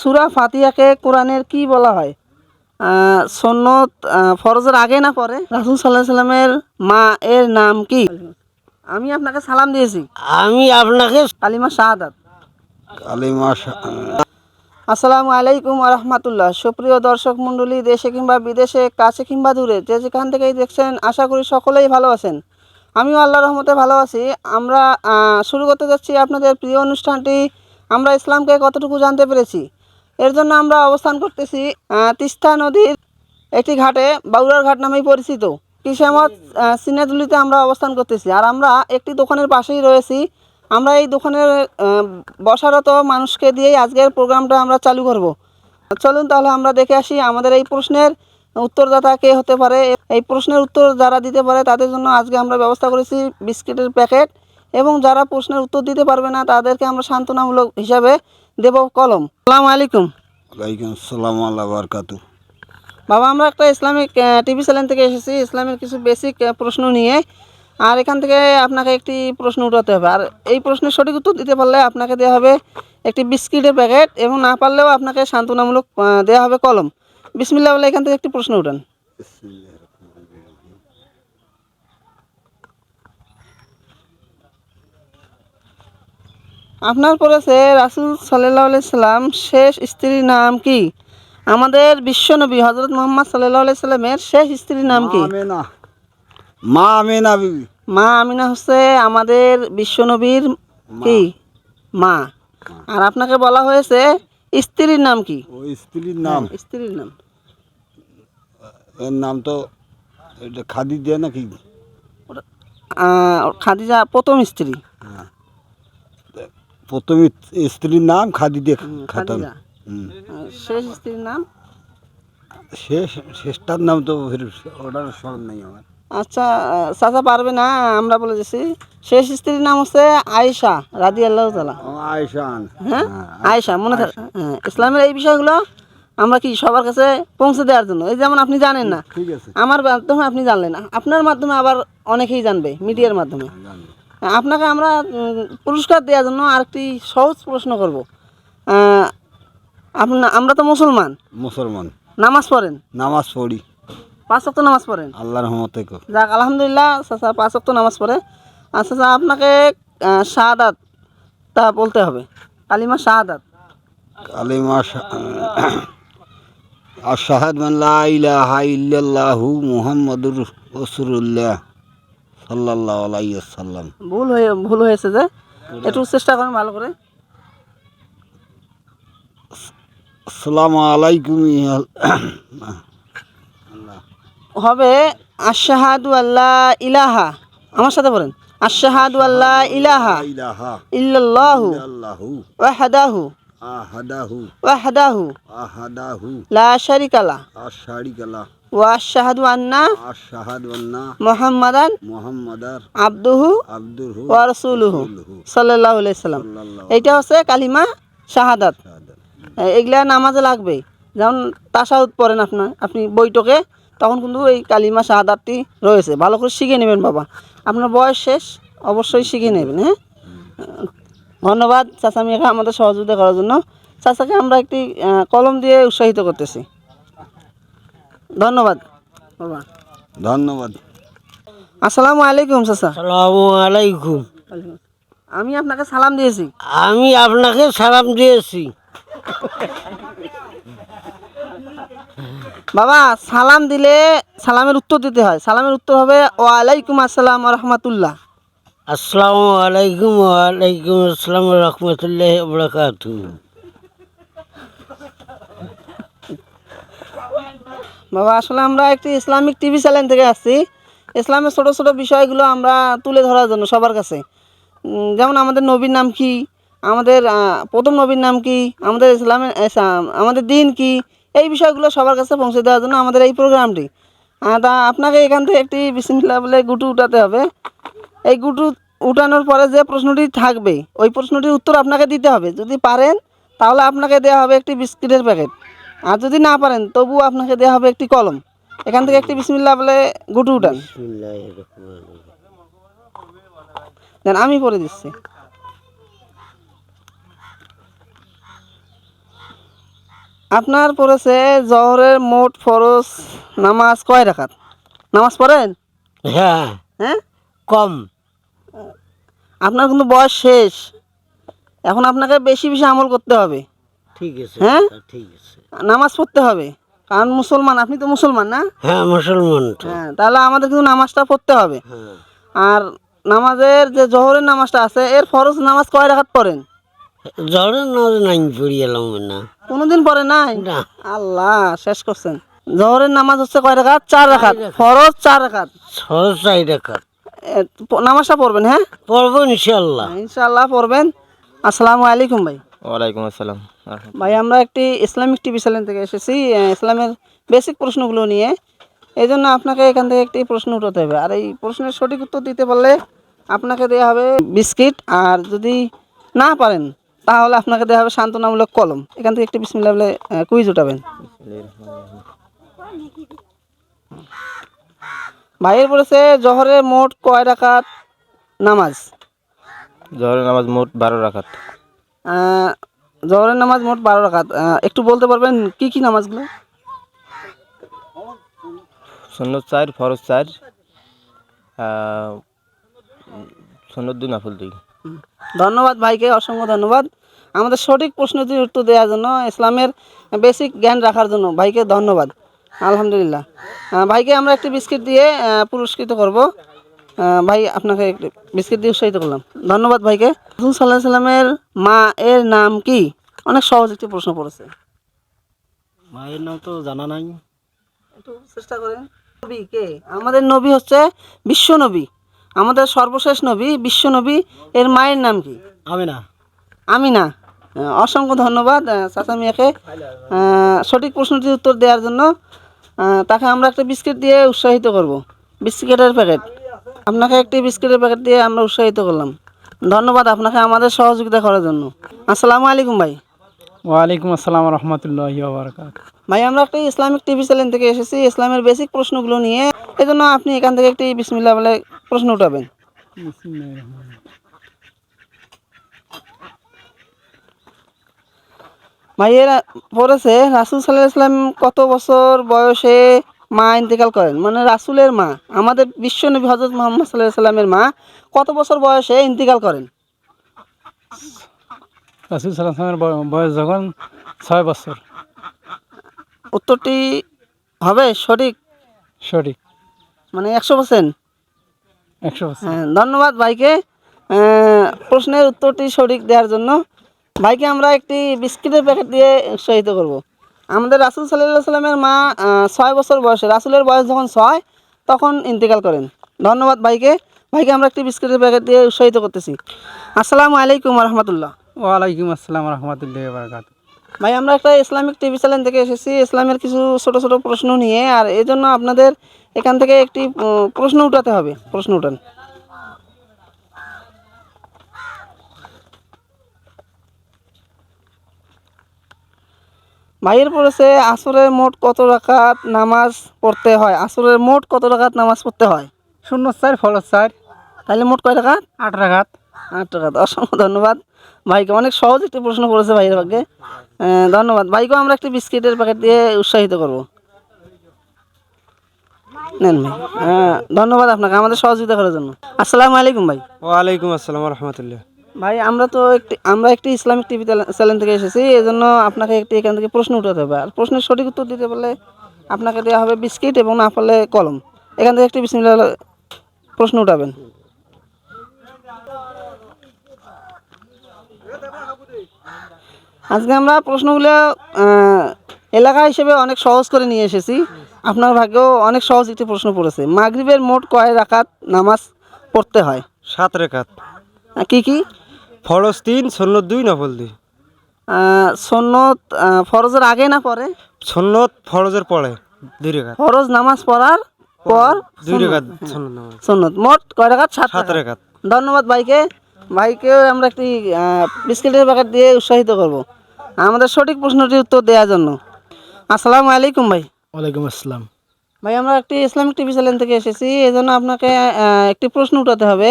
সুরা ফাতিয়াকে কোরআনের কি বলা হয়? আহ, সন্নত ফরজের আগে না পরে? রাসুল সাল্লাহ সাল্লামের মা এর নাম কি? আমি আপনাকে সালাম দিয়েছি। আমি আপনাকে কালিমা শাহাদাত। কালিমা আসসালামু আলাইকুম রহমতুল্লাহ। সুপ্রিয় দর্শক মণ্ডলী দেশে কিংবা বিদেশে কাছে কিংবা দূরে যে যেখান থেকেই দেখছেন আশা করি সকলেই ভালো আছেন। আমিও আল্লাহ রহমতে ভালো আছি। আমরা শুরু করতে যাচ্ছি আপনাদের প্রিয় অনুষ্ঠানটি। আমরা ইসলামকে কতটুকু জানতে পেরেছি? এর জন্য আমরা অবস্থান করতেছি তিস্তা নদীর একটি ঘাটে, বাউরার ঘাট নামেই পরিচিত। কিসামত সিনেদুলিতে আমরা অবস্থান করতেছি। আর আমরা একটি দোকানের পাশেই রয়েছি। আমরা এই দোকানের বসারত মানুষকে দিয়েই আজকের প্রোগ্রামটা আমরা চালু করব। চলুন তাহলে আমরা দেখে আসি আমাদের এই প্রশ্নের উত্তরদাতা কে হতে পারে। এই প্রশ্নের উত্তর যারা দিতে পারে তাদের জন্য আজকে আমরা ব্যবস্থা করেছি বিস্কিটের প্যাকেট। এবং যারা প্রশ্নের উত্তর দিতে পারবে না তাদেরকে আমরা সান্ত্বনামূলক হিসাবে দেব কলম। সালাম আলাইকুম। ওয়ালাইকুম আসসালাম আল্লাহ বারকাতু। বাবা আমরা একটা ইসলামিক টিভি চ্যানেল থেকে এসেছি ইসলামের কিছু বেসিক প্রশ্ন নিয়ে। আর এখান থেকে আপনাকে একটি প্রশ্ন উঠাতে হবে। আর এই প্রশ্নের সঠিক উত্তর দিতে পারলে আপনাকে দেওয়া হবে একটি বিস্কিটের প্যাকেট এবং না পারলেও আপনাকে সান্ত্বনামূলক দেওয়া হবে কলম। বিসমিল্লা বলে এখান থেকে একটি প্রশ্ন উঠান। আপনার পড়েছে রাসুল সাল্লাহ সাল্লাম শেষ স্ত্রীর নাম কি? আমাদের বিশ্বনবী হজরত মোহাম্মদ সাল্লাহ সাল্লামের শেষ স্ত্রীর নাম কি? মা আমেনা বিবি। মা আমিনা হচ্ছে আমাদের বিশ্বনবীর কি? মা। আর আপনাকে বলা হয়েছে স্ত্রীর নাম কি? স্ত্রীর নাম। স্ত্রীর নাম। এর নাম তো এটা খাদি দিয়ে নাকি খাদিজা প্রথম স্ত্রী। হ্যাঁ প্রথমে স্ত্রীর নাম খাদি দিয়ে হুম, খাতাম খাদিজা। হুম। আর শেষ স্ত্রীর নাম? শেষ শেষটার নাম তো ওটার স্মরণ নেই আমার। আচ্ছা চাচা পারবে না আমরা বলে দিচ্ছি শেষ স্ত্রীর নাম হচ্ছে আয়েশা রাদি আল্লাহ তালা ও, আয়সান হ্যাঁ? আয়েশা। মনে থাকে হ্যাঁ ইসলামের এই বিষয়গুলো আমরা কি সবার কাছে পৌঁছে দেওয়ার জন্য? এই যেমন আপনি জানেন না। আমার মাধ্যমে আপনি জানলেন না। আপনার মাধ্যমে আবার অনেকেই জানবে মিডিয়ার মাধ্যমে। আপনাকে আমরা পুরস্কার দেওয়ার জন্য আরেকটি সহজ প্রশ্ন করব। আপনার আমরা তো মুসলমান। মুসলমান। নামাজ পড়েন? নামাজ পড়ি। পাঁচ ওয়াক্ত নামাজ পড়েন? আল্লাহর রহমতে যাক আলহামদুলিল্লাহ চাচা পাঁচ ওয়াক্ত নামাজ পড়ে। আচ্ছা আচ্ছা আপনাকে শাহাদাত তা বলতে হবে। কালিমা শাহাদাত। কালিমা আশাহাদ মান লা ইলাহা ইল্লাল্লাহু মুহাম্মাদুর রাসূলুল্লাহ। সাল্লাল্লাহু আলাইহি ওয়াসাল্লাম। ভুল হয়ে ভুল হয়েছে যে? একটু চেষ্টা করেন ভালো করে। আসসালামু আলাইকুম হবে আশাহাদু আল্লাহ ইলাহা। আমার সাথে বলেন। আশাহাদু আল্লাহ ইলাহা ইলাহা। ইল্লাল্লাহু ওয়াহদাহু। আহাদাহু। ওয়াহদাহু। আহাদাহু। লা শারিকা লা আশারিকালা ওয়া আশহাদু আন্না মুহাম্মাদান মুহাম্মাদার আবদুহু আব্দুহু ওয়া রাসূলুহু সাল্লাল্লাহু আলাইহি সাল্লাম। এইটা হচ্ছে কালিমা শাহাদাত। এগুলা নামাজে লাগবে। যেমন তাসাউদ পড়েন আপনার আপনি বইটকে তখন কিন্তু এই কালিমা শাহাদাতটি রয়েছে। ভালো করে শিখে নেবেন বাবা। আপনার বয়স শেষ অবশ্যই শিখে নেবেন হ্যাঁ? ধন্যবাদ চাচা মিয়াকে আমাদের সহযোগিতা করার জন্য। চাচাকে আমরা একটি কলম দিয়ে উৎসাহিত করতেছি। ধন্যবাদ। বাবা। ধন্যবাদ। আসসালামু আলাইকুম চাচা। সালামু আলাইকুম। আমি আপনাকে সালাম দিয়েছি। আমি আপনাকে সালাম দিয়েছি। বাবা সালাম দিলে সালামের উত্তর দিতে হয়। সালামের উত্তর হবে ওয়ালাইকুম আসসালাম রহমতুল্লাহ। আসসালামু আলাইকুম ওয়ালাইকুম আসসালাম রহমতুল্লাহ বরকাত বাবা, আসলে আমরা একটি ইসলামিক টিভি চ্যানেল থেকে আসছি। ইসলামের ছোট ছোট বিষয়গুলো আমরা তুলে ধরার জন্য সবার কাছে। যেমন আমাদের নবীর নাম কি? আমাদের প্রথম নবীর নাম কি? আমাদের ইসলামের আমাদের দিন কি? এই বিষয়গুলো সবার কাছে পৌঁছে দেওয়ার জন্য আমাদের এই প্রোগ্রামটি। তা, আপনাকে এখান থেকে একটি বিসমিল্লাহ বলে গুটু উঠাতে হবে। এই গুটু উঠানোর পরে যে প্রশ্নটি থাকবে, ওই প্রশ্নটির উত্তর আপনাকে দিতে হবে। যদি পারেন, তাহলে আপনাকে দেওয়া হবে একটি বিস্কিটের প্যাকেট। আর যদি না পারেন তবুও আপনাকে দেওয়া হবে একটি কলম। এখান থেকে একটি বিসমিল্লাহ বলে গুটু উঠান। দেন আমি পরে দিচ্ছি। আপনার পড়েছে জহরের মোট ফরজ নামাজ কয় রাখাত নামাজ পড়েন? হ্যাঁ। হ্যাঁ? কম। আপনার কিন্তু বয়স শেষ। এখন আপনাকে বেশি বেশি আমল করতে হবে। ঠিক আছে হ্যাঁ? ঠিক আছে। নামাজ পড়তে হবে। কারণ মুসলমান আপনি তো মুসলমান না? হ্যাঁ মুসলমান হ্যাঁ তাহলে আমাদের কিন্তু নামাজটা পড়তে হবে। হ্যাঁ। আর নামাজের যে জহরের নামাজটা আছে এর ফরজ নামাজ কয় রাখাত পড়েন? জ্বরের নামাজ নাই পড়ি এলাম না। কোনোদিন পড়ে নাই? না। আল্লাহ শেষ করছেন। জহরের নামাজ হচ্ছে কয় রাখাত চার রাখাত ফরজ চার রাখাত সহজ চাই রাখা এ, প- নামাজটা পড়বেন হ্যাঁ? পড়ব ইনশাল্লাহ ইনশাআল্লাহ পড়বেন। আসসালামু আলাইকুম ভাই। ওয়ালাইকুম আসসালাম। ভাই আমরা একটি ইসলামিক টিভি চ্যানেল থেকে এসেছি ইসলামের বেসিক প্রশ্নগুলো নিয়ে। এই জন্য আপনাকে এখান থেকে একটি প্রশ্ন উঠাতে হবে। আর এই প্রশ্নের সঠিক উত্তর দিতে পারলে আপনাকে দেওয়া হবে বিস্কিট। আর যদি না পারেন তাহলে আপনাকে দেওয়া হবে সান্ত্বনামূলক কলম। এখান থেকে একটি বিসমিল্লাহ বলে কুইজ উঠাবেন। ভাইয়ের বলেছে জহরের মোট কয় রাকাত নামাজ? জহরের নামাজ মোট বারো রাখাত জহরের নামাজ মোট বারো আহ, একটু বলতে পারবেন কি কি নামাজগুলো? সন্ন্যত চার ফরজ চার সন্ন্যত দুই নাফল দুই। ধন্যবাদ ভাইকে অসংখ্য ধন্যবাদ। আমাদের সঠিক প্রশ্নটির উত্তর দেওয়ার জন্য ইসলামের বেসিক জ্ঞান রাখার জন্য ভাইকে ধন্যবাদ। আলহামদুলিল্লাহ। ভাইকে আমরা একটি বিস্কিট দিয়ে পুরস্কৃত করব। ভাই আপনাকে বিস্কিট দিয়ে উৎসাহিত করলাম। ধন্যবাদ ভাইকে। রসুল সাল্লাহ সাল্লামের মা এর নাম কি? অনেক সহজ একটি প্রশ্ন পড়েছে। মায়ের নাম তো জানা নাই। একটু চেষ্টা করেন। নবী কে? আমাদের নবী হচ্ছে বিশ্ব নবী। আমাদের সর্বশেষ নবী বিশ্ব নবী এর মায়ের নাম কি? আমি না আমি না অসংখ্য ধন্যবাদ চাচা মিয়াকে। সঠিক প্রশ্নটির উত্তর দেওয়ার জন্য তাকে আমরা একটা বিস্কিট দিয়ে উৎসাহিত করব। বিস্কিটের প্যাকেট। আপনাকে একটি বিস্কিটের প্যাকেট দিয়ে আমরা উৎসাহিত করলাম। ধন্যবাদ আপনাকে আমাদের সহযোগিতা করার জন্য। আসসালামু আলাইকুম ভাই। ওয়ালাইকুম আসসালাম রহমতুল্লাহ বারকাত ভাই আমরা একটি ইসলামিক টিভি চ্যানেল থেকে এসেছি। ইসলামের বেসিক প্রশ্নগুলো নিয়ে এই জন্য আপনি এখান থেকে একটি বিসমিল্লা বলে প্রশ্ন উঠাবেন। ভাইয়েরা পড়েছে রাসুল সাল্লাহ ইসলাম কত বছর বয়সে মা ইন্তেকাল করেন। মানে রাসুলের মা আমাদের বিশ্বনবী হজরত মোহাম্মদ সাল্লাহ সাল্লামের মা কত বছর বয়সে ইন্তেকাল করেন? রাসুল সাল্লামের বয়স যখন ছয় বছর। উত্তরটি হবে সঠিক? সঠিক। মানে একশো পার্সেন্ট একশো হ্যাঁ ধন্যবাদ ভাইকে। প্রশ্নের উত্তরটি সঠিক দেওয়ার জন্য। ভাইকে আমরা একটি বিস্কিটের প্যাকেট দিয়ে উৎসাহিত করব। আমাদের রাসুল সাল্লাহ সাল্লামের মা ছয় বছর বয়সে রাসুলের বয়স যখন ছয় তখন ইন্তেকাল করেন। ধন্যবাদ ভাইকে। ভাইকে আমরা একটি বিস্কুটের প্যাকেট দিয়ে উৎসাহিত করতেছি। আসসালামু আলাইকুম রহমতুল্লাহ ওয়ালাইকুম আসসালাম রহমতুল্লাহ বারকাত ভাই আমরা একটা ইসলামিক টিভি চ্যানেল থেকে এসেছি। ইসলামের কিছু ছোট ছোট প্রশ্ন নিয়ে আর এই জন্য আপনাদের এখান থেকে একটি প্রশ্ন উঠাতে হবে। প্রশ্ন উঠান। ভাইয়ের পড়েছে আসরের মোট কত রাকাত নামাজ পড়তে হয়? আসরের মোট কত রাকাত নামাজ পড়তে হয়? শূন্য স্যার ফলস স্যার তাহলে মোট কয় রাকাত? আট রাখাত আট টাকা অসংখ্য ধন্যবাদ। ভাইকে অনেক সহজ একটি প্রশ্ন করেছে ভাইয়ের ভাগ্যে। ধন্যবাদ। ভাইকেও আমরা একটি বিস্কিটের প্যাকেট দিয়ে উৎসাহিত করব। নেন ভাই। হ্যাঁ ধন্যবাদ আপনাকে আমাদের সহযোগিতা করার জন্য। আসসালামু আলাইকুম ভাই। ওয়ালাইকুম আসসালাম রহমতুল্লাহ। ভাই আমরা তো একটি আমরা একটি ইসলামিক টিভি চ্যানেল থেকে এসেছি এই জন্য আপনাকে একটি এখান থেকে প্রশ্ন উঠাতে হবে। আর প্রশ্নের সঠিক উত্তর দিতে পারলে আপনাকে দেওয়া হবে বিস্কিট এবং না পারলে কলম। এখান থেকে একটি বিসমিল্লাহ বলে প্রশ্ন উঠাবেন। আজকে আমরা প্রশ্নগুলো এলাকা হিসেবে অনেক সহজ করে নিয়ে এসেছি। আপনার ভাগ্যেও অনেক সহজ একটি প্রশ্ন পড়েছে। মাগরিবের মোট কয় রাকাত নামাজ পড়তে হয়? সাত রেখাত। কি কি? ফরজ তিন সন্ন্যত দুই নফল দুই? আহ, সন্নত ফরজের আগে না পরে? সন্ন্যত ফরজের পরে দুই রেখাত। ফরজ নামাজ পড়ার পর দুই রেখাত সন্ন্যত সন্নত মোট কয় রাকাত সাত সাত রেখাত। ধন্যবাদ ভাইকে। ভাইকে আমরা একটি বিস্কিটের প্যাকেট দিয়ে উৎসাহিত করব। আমাদের সঠিক প্রশ্নটির উত্তর দেওয়ার জন্য। আসসালামু আলাইকুম ভাই। ওয়ালাইকুম আসসালাম। ভাই আমরা একটি ইসলামিক টিভি চ্যানেল থেকে এসেছি। এই জন্য আপনাকে একটি প্রশ্ন উঠাতে হবে।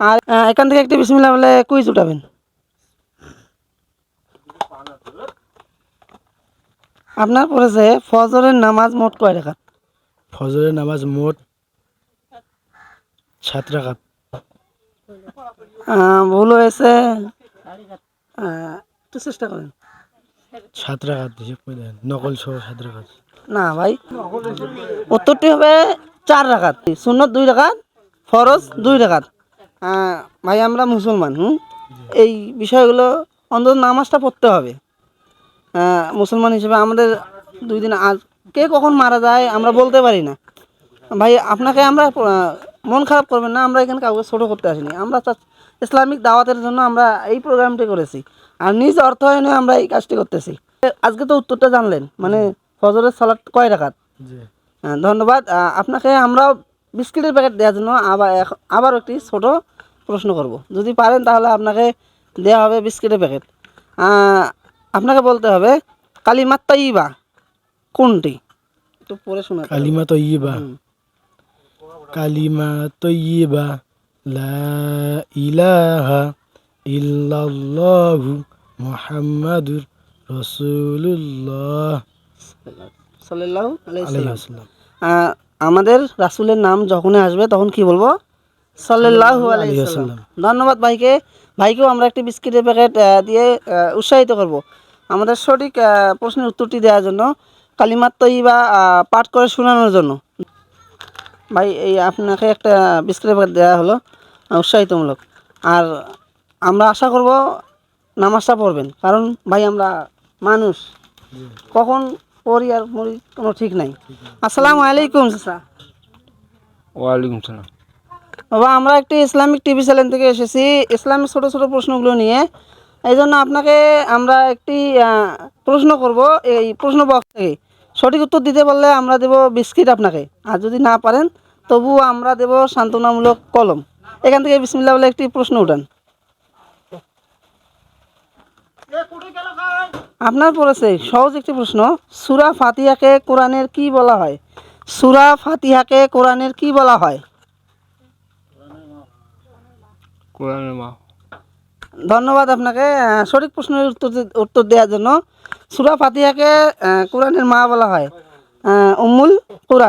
আর এখান থেকে একটি বিসমিল্লা বলে কুইজ উঠাবেন। আপনার পড়েছে ফজরের নামাজ মোট কয় রাকাত? ফজরের নামাজ মোট সাত রাকাত। ভুল হয়েছে। একটু চেষ্টা করেন। সাত নকল সহ সাত না ভাই উত্তরটি হবে চার রাকাত। সুন্নত দুই রাকাত ফরজ দুই আহ, ভাই আমরা মুসলমান হুম? এই বিষয়গুলো অন্তত নামাজটা পড়তে হবে। মুসলমান হিসেবে আমাদের দুই দিন আজ কে কখন মারা যায় আমরা বলতে পারি না। ভাই আপনাকে আমরা মন খারাপ করবেন না আমরা এখানে কাউকে ছোটো করতে আসিনি। আমরা ইসলামিক দাওয়াতের জন্য আমরা এই প্রোগ্রামটি করেছি আর নিজ অর্থায়নে আমরা এই কাজটি করতেছি। আজকে তো উত্তরটা জানলেন মানে ফজরের সালাদ কয় রাখাত ধন্যবাদ। আপনাকে আমরা বিস্কিটের প্যাকেট দেওয়ার জন্য আবার আবার একটি ছোট প্রশ্ন করব। যদি পারেন তাহলে আপনাকে দেওয়া হবে বিস্কিটের প্যাকেট আপনাকে বলতে হবে কালিমাত তৈবা কোনটি? একটু পরে শোনা কালিমা তৈয়বা। কালিমা তৈয়বা লা ইলাহা ইল্লাল্লাহু মুহাম্মাদুর রাসূলুল্লাহ। সাল্লাল্লাহু আলাইহি ওয়াসাল্লাম। আমাদের রাসুলের নাম যখনই আসবে তখন কি বলব? ওয়াসাল্লাম। ওয়াসাল্লাম। ধন্যবাদ ভাইকে। ভাইকেও আমরা একটি বিস্কিটের প্যাকেট দিয়ে উৎসাহিত করব। আমাদের সঠিক প্রশ্নের উত্তরটি দেওয়ার জন্য কালিমাত তৈবা আহ, পাঠ করে শোনানোর জন্য। ভাই এই আপনাকে একটা বিস্কিটের প্যাকেট দেওয়া হলো উৎসাহিতমূলক। আর আমরা আশা করব নামাজটা পড়বেন। কারণ ভাই আমরা মানুষ। কখন আর মরি কোনো ঠিক নাই। আসসালামু আলাইকুম চাচা। ওয়ালাইকুম সালাম। বাবা আমরা একটি ইসলামিক টিভি চ্যানেল থেকে এসেছি ইসলামিক ছোট ছোট প্রশ্নগুলো নিয়ে। এই জন্য আপনাকে আমরা একটি প্রশ্ন করব। এই প্রশ্ন বক্স থেকে সঠিক উত্তর দিতে পারলে আমরা দেব বিস্কিট আপনাকে। আর যদি না পারেন তবুও আমরা দেব সান্ত্বনামূলক কলম। এখান থেকে বিসমিল্লা বলে একটি প্রশ্ন উঠান। আপনার পড়েছে সহজ একটি প্রশ্ন সুরা ফাতিহাকে কোরআনের কি বলা হয়? সুরা ফাতিহাকে কোরআনের কি বলা হয়? কোরআনের মা। ধন্যবাদ আপনাকে সঠিক প্রশ্নের উত্তর উত্তর দেওয়ার জন্য। সুরা ফাতিহাকে কোরআনের মা বলা হয়। উম্মুল কোরআন।